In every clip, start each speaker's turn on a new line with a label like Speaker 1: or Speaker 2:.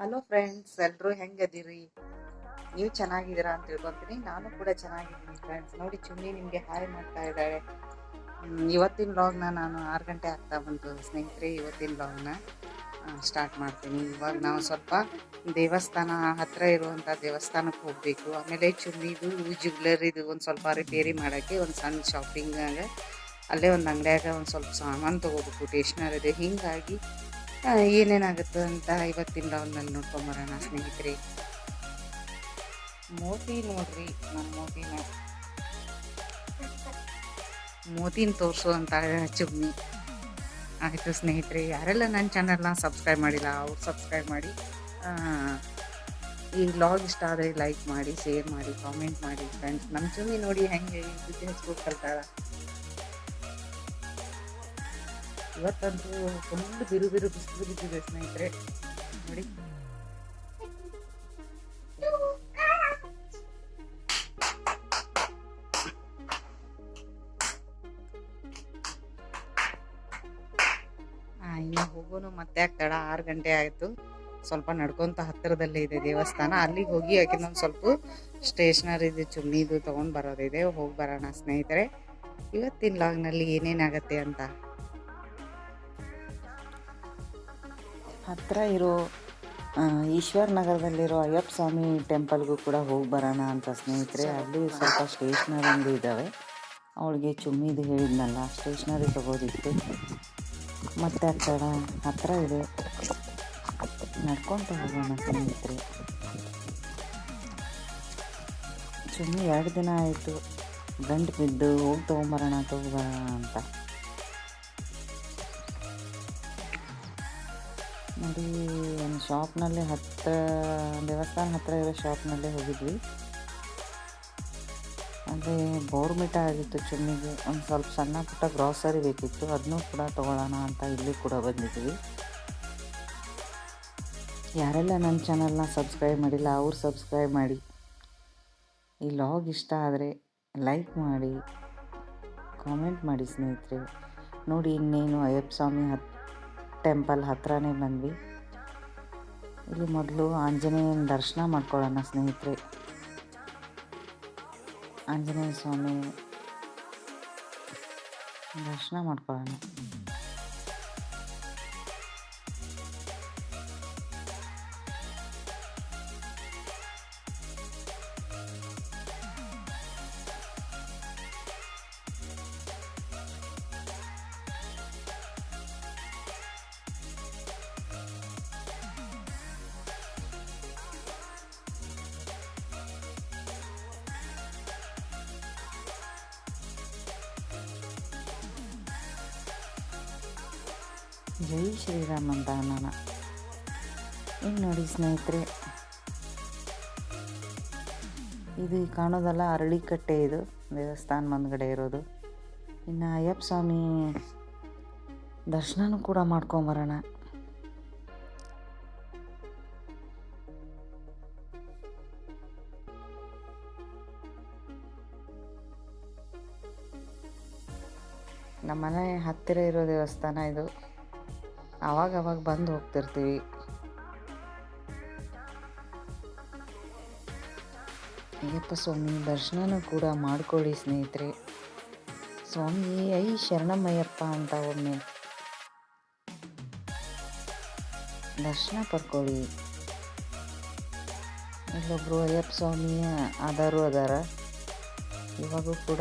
Speaker 1: Hello friends ಎಲ್ಲರೂ ಹೆಂಗದಿರಿ ನೀವು ಚೆನ್ನಾಗಿದ್ದೀರಾ ಅಂತ ತಿಳ್ಕೊತೀನಿ. ನಾನು ಕೂಡ ಚೆನ್ನಾಗಿದ್ದೀನಿ ಫ್ರೆಂಡ್ಸ್ ನೋಡಿ ಚುಮ್ಮಿ ನಿಮಗೆ ಹಾಯ್ ಮಾಡ್ತಾ ಇದ್ದಾಳೆ. ಇವತ್ತಿನ ಲಾಗ್ನ ನಾನು ಆರು ಗಂಟೆ ಆಗ್ತಾ ಬಂತು. ಸ್ನೇಹಿತರೆ, ಇವತ್ತಿನ ಲಾಗ್ನ ಸ್ಟಾರ್ಟ್ ಮಾಡ್ತೀನಿ. ಇವಾಗ ನಾವು ಸ್ವಲ್ಪ ದೇವಸ್ಥಾನ ಹತ್ತಿರ ಇರುವಂಥ ದೇವಸ್ಥಾನಕ್ಕೆ ಹೋಗಬೇಕು. ಆಮೇಲೆ ಚುಮ್ಮಿದು ಜ್ಯುವೆಲರಿದು ಒಂದು ಸ್ವಲ್ಪ ರಿಪೇರಿ ಮಾಡೋಕ್ಕೆ ಒಂದು ಸಣ್ಣ ಶಾಪಿಂಗಾಗ ಅಲ್ಲೇ ಒಂದು ಅಂಗಡಿಯಾಗ ಒಂದು ಸ್ವಲ್ಪ ಸಾಮಾನು ತೊಗೋಬೇಕು. ಟೇಷ್ನರಿದು ಹೀಗಾಗಿ ಏನೇನಾಗುತ್ತೆ ಅಂತ ಇವತ್ತಿನ ಲಾಗ್ನಲ್ಲಿ ನೋಡ್ಕೊಂಬರೋಣ, ಸ್ನೇಹಿತರೆ. ಮೋತಿ ನೋಡ್ರಿ ನಮ್ಮ ಮೋದಿನ ಮೋತಿನ ತೋರಿಸುವಂತ ಚುಮ್ಮಿ ಆಯಿತು ಸ್ನೇಹಿತರೆ, ಯಾರೆಲ್ಲ ನನ್ನ ಚಾನಲ್ನ ಸಬ್ಸ್ಕ್ರೈಬ್ ಮಾಡಿಲ್ಲ, ಅವ್ರು ಸಬ್ಸ್ಕ್ರೈಬ್ ಮಾಡಿ. ಈ ವ್ಲಾಗ್ ಇಷ್ಟ ಆದರೆ ಲೈಕ್ ಮಾಡಿ, ಶೇರ್ ಮಾಡಿ, ಕಾಮೆಂಟ್ ಮಾಡಿ, ಫ್ರೆಂಡ್ಸ್. ನಮ್ಮ ಚುಮ್ಮಿ ನೋಡಿ ಹೆಂಗೆ ಬುದ್ಧಿ ಹಚ್ಬೇಕು ಕಲ್ತಾಳ ಇವತ್ತಂತೂ ಫುಲ್ ಬಿರು ಬಿರು ಬಿಸಿಲು ಬಿದ್ದಿದೆ ಸ್ನೇಹಿತರೆ. ನೋಡಿ. ಇನ್ನು ಹೋಗೋನು ಮತ್ತೆ ಆಗ್ತಾಳ. ಆರು ಗಂಟೆ ಆಯಿತು. ಸ್ವಲ್ಪ ನಡ್ಕೊಂತ ಹತ್ತಿರದಲ್ಲೇ ಇದೆ ದೇವಸ್ಥಾನ. ಅಲ್ಲಿಗೆ ಹೋಗಿ ಆಕಿನೊಂದು ಸ್ವಲ್ಪ ಸ್ಟೇಷನರಿದು ಚುಮ್ಮಿದು ತೊಗೊಂಡು ಬರೋದಿದೆ. ಹೋಗಿ ಬರೋಣ ಸ್ನೇಹಿತರೆ. ಇವತ್ತಿನ ಲಾಗ್ನಲ್ಲಿ ಏನೇನಾಗತ್ತೆ ಅಂತ? ಹತ್ತಿರ ಇರೋ ಈಶ್ವರ ನಗರದಲ್ಲಿರೋ ಅಯ್ಯಪ್ಪ ಸ್ವಾಮಿ ಟೆಂಪಲ್ಗೂ ಕೂಡ ಹೋಗಿ ಬರೋಣ ಅಂತ ಸ್ನೇಹಿತರೆ. ಅಲ್ಲಿ ಸ್ವಲ್ಪ ಸ್ಟೇಷ್ನರಿಂದು ಇದ್ದಾವೆ ಅವಳಿಗೆ ಚುಮ್ಮಿದು ಹೇಳಿದ್ನಲ್ಲ, ಸ್ಟೇಷ್ನರಿ ತಗೋದಿತ್ತು ಮತ್ತೆ ಆ ಕಡೆ ಹತ್ತಿರ ಇದೆ. ನಡ್ಕೊತ ಹೋಗೋಣ ಸ್ನೇಹಿತರೆ. ಚುಮ್ಮಿ ಎರಡು ದಿನ ಆಯಿತು. ಗಂಟು ಬಿದ್ದು ಹೋಗಿ ತೊಗೊಂಬರೋಣ ತೊಗೊಬರೋಣ ಅಂತ. ನೋಡಿ ಒಂದು ಶಾಪ್ನಲ್ಲಿ ಹತ್ತಿರ ದೇವಸ್ಥಾನ ಹತ್ತಿರ ಇರೋ ಶಾಪ್ನಲ್ಲೇ ಹೋಗಿದ್ವಿ. ಅಂದರೆ ಬೋರ್ಮಿಟ ಆಗಿತ್ತು ಚುಮ್ಮಿಗೆ. ಒಂದು ಸ್ವಲ್ಪ ಸಣ್ಣ ಪುಟ್ಟ ಗ್ರಾಸರಿ ಬೇಕಿತ್ತು. ಅದನ್ನೂ ಕೂಡ ತೊಗೊಳ್ಳೋಣ ಅಂತ ಇಲ್ಲಿ ಕೂಡ ಬಂದಿದ್ವಿ. ಯಾರೆಲ್ಲ ನನ್ನ ಚಾನಲ್ನ ಸಬ್ಸ್ಕ್ರೈಬ್ ಮಾಡಿಲ್ಲ, ಅವ್ರು ಸಬ್ಸ್ಕ್ರೈಬ್ ಮಾಡಿ. ಈ ಲಾಗ್ ಇಷ್ಟ ಆದರೆ ಲೈಕ್ ಮಾಡಿ ಕಾಮೆಂಟ್ ಮಾಡಿ ಸ್ನೇಹಿತರೆ. ನೋಡಿ ಇನ್ನೇನು ಅಯ್ಯಪ್ಪ ಸ್ವಾಮಿ ಹತ್ ಟೆಂಪಲ್ ಹತ್ರನೇ ಬಂದ್ವಿ. ಇಲ್ಲಿ ಮೊದಲು ಆಂಜನೇಯನ ದರ್ಶನ ಮಾಡ್ಕೊಳ್ಳೋಣ ಸ್ನೇಹಿತರೆ. ಆಂಜನೇಯ ಸ್ವಾಮಿ ದರ್ಶನ ಮಾಡ್ಕೊಳ್ಳೋಣ. ಜೈ ಶ್ರೀರಾಮ್ ಅಂತ ಅನ್ನೋಣ ಇನ್ನು ನೋಡಿ ಸ್ನೇಹಿತರೆ, ಇದು ಕಾಣೋದಲ್ಲ ಅರಳಿಕಟ್ಟೆ ಇದು, ದೇವಸ್ಥಾನ ಮುಂದ್ಗಡೆ ಇರೋದು. ಇನ್ನು ಅಯ್ಯಪ್ಪ ಸ್ವಾಮಿ ದರ್ಶನನೂ ಕೂಡ ಮಾಡ್ಕೊಂಬರೋಣ. ನಮ್ಮ ಮನೆ ಹತ್ತಿರ ಇರೋ ದೇವಸ್ಥಾನ ಇದು. ಆವಾಗ ಅವಾಗ ಬಂದು ಹೋಗ್ತಿರ್ತೀವಿ. ಅಯ್ಯಪ್ಪ ಸ್ವಾಮಿ, ದರ್ಶನನೂ ಕೂಡ ಮಾಡಿಕೊಳ್ಳಿ ಸ್ನೇಹಿತರೆ. ಸ್ವಾಮಿ, ಐ ಶರಣಮಯ್ಯಪ್ಪ ಅಂತ ಒಮ್ಮೆ. ದರ್ಶನ ಪಡ್ಕೊಳ್ಳಿ. ಇಲ್ಲೊಬ್ರು ಅಯ್ಯಪ್ಪ ಸ್ವಾಮಿಯ ಆಧಾರು ಅದಾರ. ಇವಾಗೂ ಕೂಡ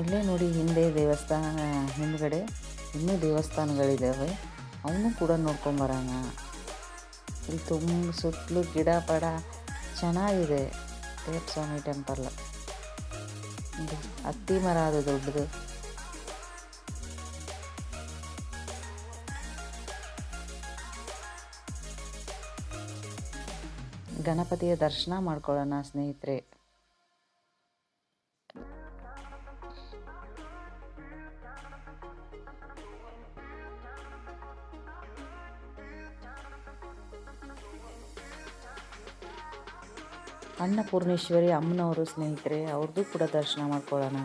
Speaker 1: ಇಲ್ಲೇ ನೋಡಿ ಹಿಂದೆ ದೇವಸ್ಥಾನ, ಹಿಂದ್ಗಡೆ ಇನ್ನೂ ದೇವಸ್ಥಾನಗಳಿದ್ದಾವೆ ಅವನ್ನೂ ಕೂಡ ನೋಡ್ಕೊಂಬರೋಣ ಇಲ್ಲಿ ತುಂಬ ಸುತ್ತಲೂ ಗಿಡ, ಪಡ ಚೆನ್ನಾಗಿದೆ ಸ್ವಾಮಿ ಟೆಂಪಲ್ ಇದು ಹತ್ತಿ ಮರ ಅದು ದೊಡ್ಡದು. ಗಣಪತಿಯ ದರ್ಶನ ಮಾಡ್ಕೊಳ್ಳೋಣ ಸ್ನೇಹಿತರೆ. ಅಣ್ಣ ಪೂರ್ಣೇಶ್ವರಿ ಅಮ್ಮನವರು ಸ್ನೇಹಿತರೆ ಅವ್ರದ್ದು ಕೂಡ ದರ್ಶನ ಮಾಡ್ಕೊಳ್ಳೋಣ.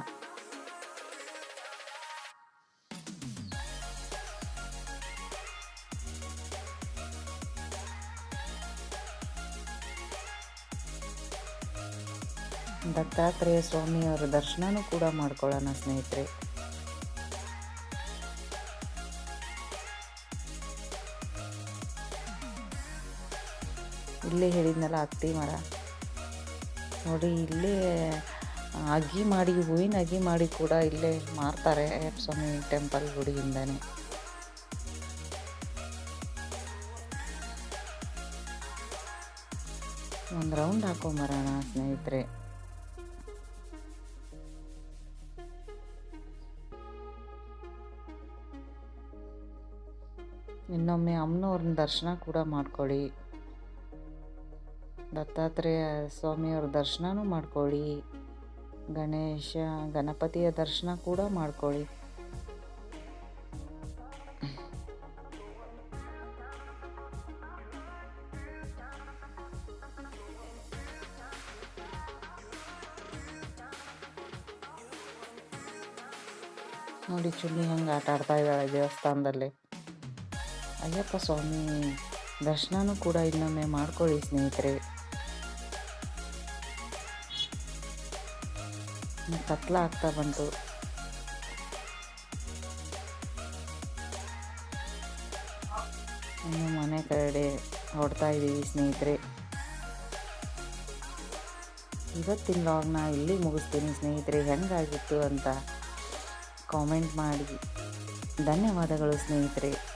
Speaker 1: ದತ್ತಾತ್ರೇಯ ಸ್ವಾಮಿಯವರ ದರ್ಶನನೂ ಕೂಡ ಮಾಡ್ಕೊಳ್ಳೋಣ ಸ್ನೇಹಿತರೆ. ಇಲ್ಲಿ ಹೇಳಿದ್ನಲ್ಲ ಅತ್ತಿ ಮರ. ನೋಡಿ, ಇಲ್ಲೇ, ಅಗಿ ಮಾಡಿ, ಹೂವಿನ ಅಗಿ ಮಾಡಿ ಕೂಡ ಇಲ್ಲೇ ಮಾರ್ತಾರೆ ಸ್ವಾಮಿ ಟೆಂಪಲ್ ಗುಡಿಯಿಂದನೇ. ಒಂದು ರೌಂಡ್ ಹಾಕೊಂಬರೋಣ ಸ್ನೇಹಿತರೆ. ಇನ್ನೊಮ್ಮೆ ಅಮ್ಮನವ್ರನ್ನ ದರ್ಶನ ಕೂಡ ಮಾಡ್ಕೊಳ್ಳಿ. ದತ್ತಾತ್ರೇಯ ಸ್ವಾಮಿಯವ್ರ ದರ್ಶನನೂ ಮಾಡ್ಕೊಳ್ಳಿ. ಗಣೇಶ, ಗಣಪತಿಯ ದರ್ಶನ ಕೂಡ ಮಾಡ್ಕೊಳ್ಳಿ. ನೋಡಿ ಚುಲ್ಲಿ ಹಂಗೆ ಆಟ ಆಡ್ತಾ ಇದ್ದಾಳೆ ದೇವಸ್ಥಾನದಲ್ಲಿ. ಅಯ್ಯಪ್ಪ ಸ್ವಾಮಿ, ದರ್ಶನನೂ ಕೂಡ ಇನ್ನೊಮ್ಮೆ ಮಾಡ್ಕೊಳ್ಳಿ ಸ್ನೇಹಿತರೆ. ಕತ್ಲ ಆಗ್ತಾ ಬಂತು. ಇನ್ನು ಮನೆ ಕಡೆ ಹೊಡ್ತಾ ಇದ್ದೀವಿ ಸ್ನೇಹಿತರೆ. ಇವತ್ತಿನ ಲಾಗ್ನ ಇಲ್ಲಿ ಮುಗಿಸ್ತೀನಿ ಸ್ನೇಹಿತರೆ. ಹೆಂಗಾಗಿತ್ತು ಅಂತ ಕಾಮೆಂಟ್ ಮಾಡಿ. ಧನ್ಯವಾದಗಳು ಸ್ನೇಹಿತರೆ.